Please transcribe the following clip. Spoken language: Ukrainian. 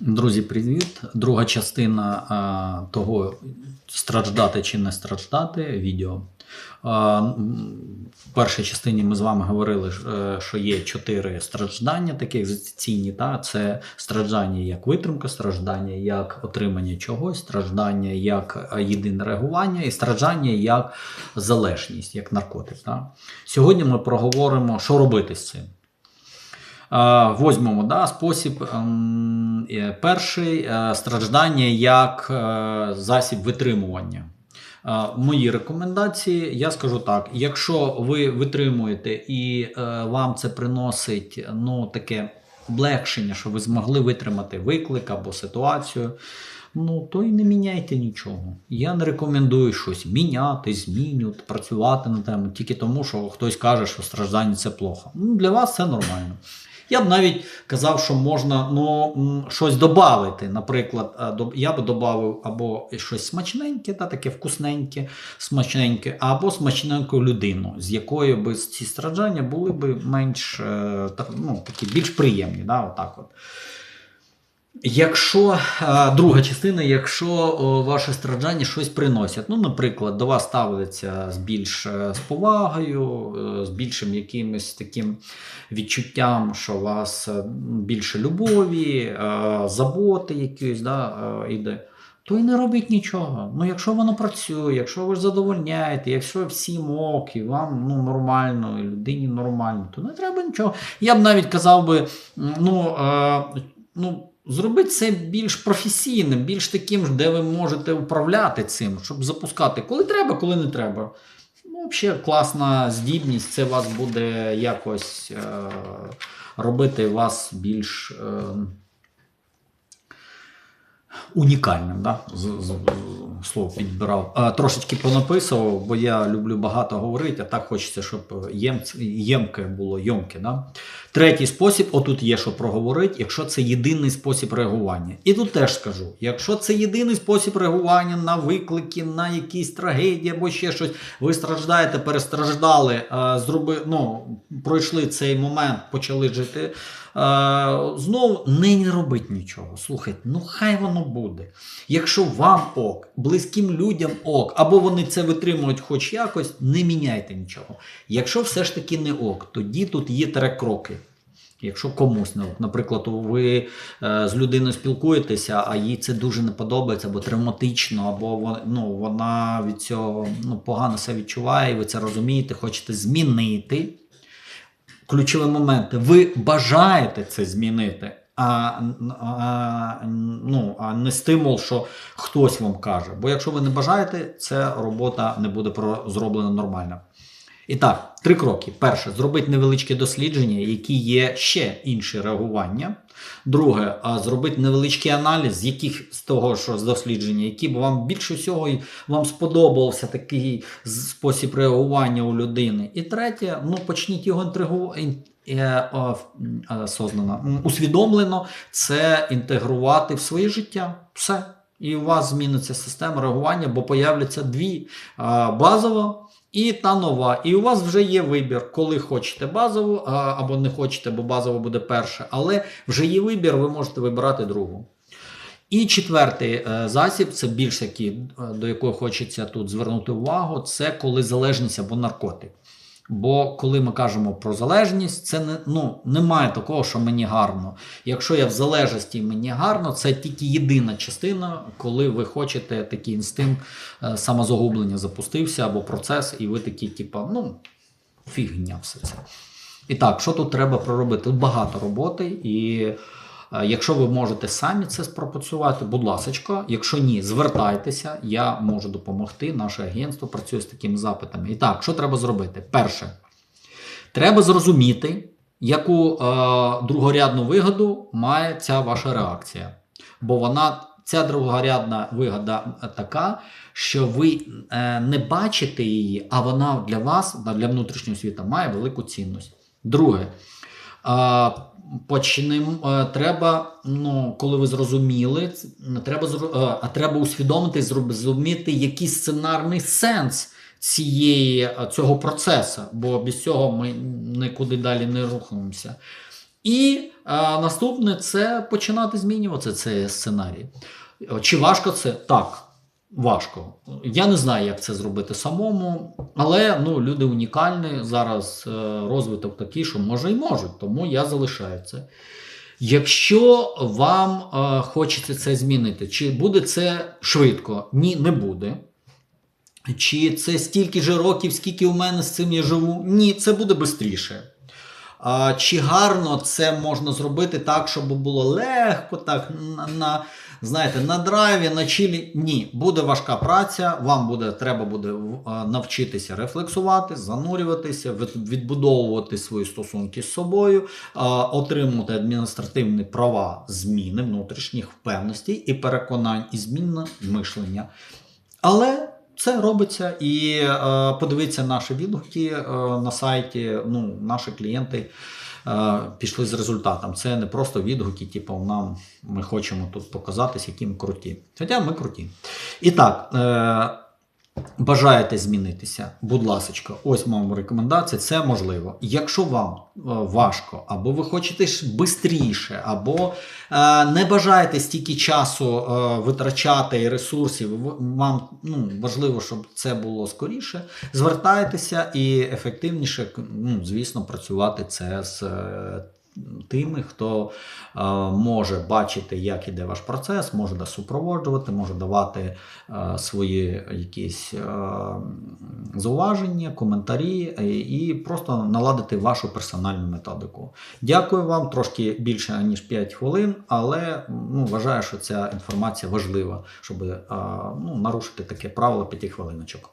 Друзі, привіт! Друга частина а, того страждати чи не страждати відео. В першій частині ми з вами говорили, е, що є чотири страждання, такі екзистенційні. Та? Це страждання як витримка, страждання як отримання чогось, страждання як е, єдине реагування і страждання як залежність, як наркотик. Та? Сьогодні ми проговоримо, що робити з цим. Возьмемо да, спосіб. ем, е, Перший е, страждання як е, засіб витримування. Мої рекомендації, я скажу так: якщо ви витримуєте і вам це приносить ну, таке облегшення, що ви змогли витримати виклик або ситуацію, ну то і не міняйте нічого. Я не рекомендую щось міняти, змінювати, працювати на тему тільки тому, що хтось каже, що страждання це плохо. Ну, для вас це нормально. Я б навіть казав, що можна ну, щось додати. Наприклад, е, я би додав або щось смачненьке, та таке вкусненьке, смачненьке, або смачненьку людину, з якою би ці страждання були б менш е, ну, такі більш приємні. Да, отак от. Якщо е, друга частина, якщо ваше страждання щось приносять, ну, наприклад, до вас ставляться з більш е, з повагою, е, з більшим якимось таким відчуттям, що у вас е, більше любові, е, заботи якоїсь да, е, іде, то і не робіть нічого. Ну, якщо воно працює, якщо ви задовольняєте, якщо всім ок, і вам ну, нормально, і людині нормально, то не треба нічого. Я б навіть казав би, ну, е, ну. Зробити це більш професійним, більш таким, де ви можете управляти цим, щоб запускати коли треба, коли не треба. Ну, взагалі класна здібність, це вас буде якось е, робити вас більш е, унікальним. Да? З, з, слово підбирав. Трошечки понаписував, бо я люблю багато говорити, а так хочеться, щоб єм, ємке було йомке. Да? Третій спосіб, отут є що проговорити, якщо це єдиний спосіб реагування. І тут теж скажу: якщо це єдиний спосіб реагування на виклики, на якісь трагедії або ще щось, ви страждаєте, перестраждали, зроби, ну, пройшли цей момент, почали жити. Е, Знову не робить нічого. Слухайте, ну хай воно буде. Якщо вам ок, близьким людям ок, або вони це витримують хоч якось, не міняйте нічого. Якщо все ж таки не ок, тоді тут є три кроки. Якщо комусь. Наприклад, ви е, з людиною спілкуєтеся, а їй це дуже не подобається, або травматично, або ну, вона від цього ну, погано себе відчуває, і ви це розумієте, хочете змінити. Ключові моменти. Ви бажаєте це змінити, а, а, ну, а не стимул, що хтось вам каже. Бо якщо ви не бажаєте, ця робота не буде зроблена нормально. І так, три кроки. Перше, зробити невеличке дослідження, які є ще інші реагування. Друге, зробити невеличкий аналіз, яких з того, що з дослідження, які б вам більше всього вам сподобався такий спосіб реагування у людини. І третє, ну почніть його інтригувати. Осознано, усвідомлено це інтегрувати в своє життя. Все. І у вас зміниться система реагування, бо появляться дві а, базова і та нова. І у вас вже є вибір, коли хочете базову, або не хочете, бо базова буде перша. Але вже є вибір, ви можете вибирати другу. І четвертий е, засіб, це більш який, е, до якого хочеться тут звернути увагу, це коли залежність або наркотик. Бо коли ми кажемо про залежність, це не ну немає такого, що мені гарно. Якщо я в залежності мені гарно, це тільки єдина частина, коли ви хочете такий інстинкт е, самозагублення запустився або процес, і ви такі, типу, ну фігня все це. І так, що тут треба проробити? Тут багато роботи, і якщо ви можете самі це спропрацювати, будь ласка, якщо ні, звертайтеся, я можу допомогти. Наше агентство працює з такими запитами. І так, що треба зробити? Перше, треба зрозуміти, яку е, другорядну вигоду має ця ваша реакція. Бо вона, ця другорядна вигода е, така, що ви е, не бачите її, а вона для вас, для внутрішнього світу, має велику цінність. Друге, е, почнемо, е, треба, ну, коли ви зрозуміли, треба, е, а треба усвідомити, зрозуміти, який сценарний сенс цієї, е, цього процесу, бо без цього ми нікуди далі не рухаємося. І е, наступне це починати змінювати цей сценарій. Чи важко це? Так, важко. Я не знаю, як це зробити самому, але ну, люди унікальні. Зараз е, розвиток такий, що може і можуть, тому я залишаю це. Якщо вам е, хочеться це змінити, чи буде це швидко? Ні, не буде. Чи це стільки ж років, скільки у мене з цим я живу? Ні, це буде швидше. А, чи гарно це можна зробити так, щоб було легко, так на, на знаєте, на драйві, на чилі? Ні, буде важка праця. Вам буде треба буде навчитися рефлексувати, занурюватися, відбудовувати свої стосунки з собою, а, отримувати адміністративні права зміни внутрішніх впевностей і переконань, і змінне мишлення. Але це робиться і подивіться наші відгуки на сайті. Ну, наші клієнти пішли з результатом. Це не просто відгуки, типу, нам ми хочемо тут показатись, які ми круті. Хоча ми круті. І так. Бажаєте змінитися, будь ласка, ось вам рекомендація, це можливо. Якщо вам е, важко, або ви хочете швидше, або е, не бажаєте стільки часу е, витрачати і ресурсів, вам ну, важливо, щоб це було скоріше, звертайтеся і ефективніше, ну, звісно, працювати це з е, тими, хто е, може бачити, як іде ваш процес, може супроводжувати, може давати е, свої якісь е, зауваження, коментарі е, і просто наладити вашу персональну методику. Дякую вам трошки більше ніж 5 хвилин, але ну, вважаю, що ця інформація важлива, щоб е, ну, нарушити таке правило 5 хвилиночок.